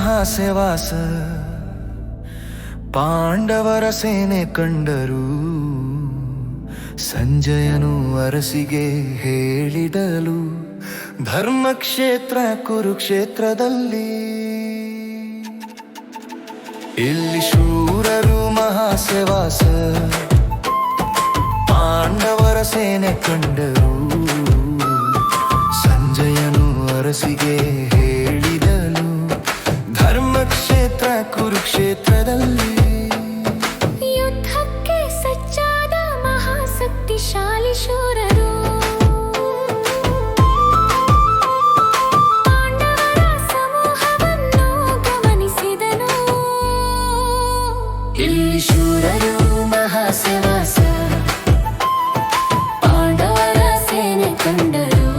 ಮಹಾಸೆವಾಸ. ಪಾಂಡವರ ಸೇನೆ ಕಂಡರು. ಸಂಜಯನು ಅರಸಿಗೆ ಹೇಳಿಡಲು ಧರ್ಮಕ್ಷೇತ್ರ ಕುರುಕ್ಷೇತ್ರದಲ್ಲಿ. ಇಲ್ಲಿ ಶೂರರು ಮಹಾಸೆವಾಸ. ಪಾಂಡವರ ಸೇನೆ ಕಂಡರು. ಸಂಜಯನು ಅರಸಿಗೆ ಕುರುಕ್ಷೇತ್ರದಲ್ಲಿ ಯುದ್ಧಕ್ಕೆ ಸಜ್ಜಾದ ಮಹಾಶಕ್ತಿಶಾಲಿ ಶೂರರು. ಪಾಂಡವರ ಸಮೂಹವನ್ನು ಗಮನಿಸಿದನು. ಇಲ್ಲಿ ಶೂರರು ಮಹಾಸವಾಸ. ಪಾಂಡವರ ಸೇನೆ ಕಂಡರು.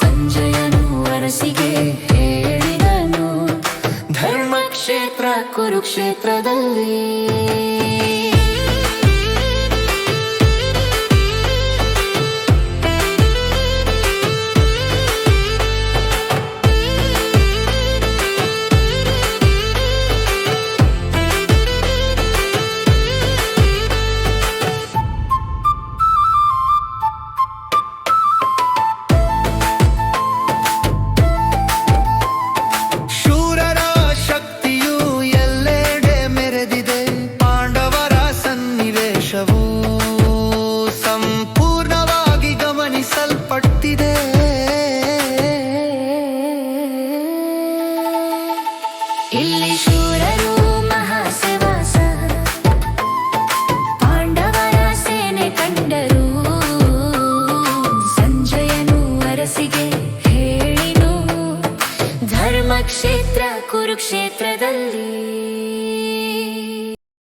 ಸಂಜಯನು ಅರಸಿಗೆ ಹೇಳಿದನು ಧರ್ಮಕ್ಷೇತ್ರ ಕುರುಕ್ಷೇತ್ರದಲ್ಲಿ. ಇಲ್ಲಿ ಶೂರರು ಮಹಾಸವಾಸ. ಪಾಂಡವರ ಸೇನೆ ಕಂಡರು. ಸಂಜಯನು ಅರಸಿಗೆ ಹೇಳಿನು. ಧರ್ಮಕ್ಷೇತ್ರ ಕುರುಕ್ಷೇತ್ರದಲ್ಲಿ.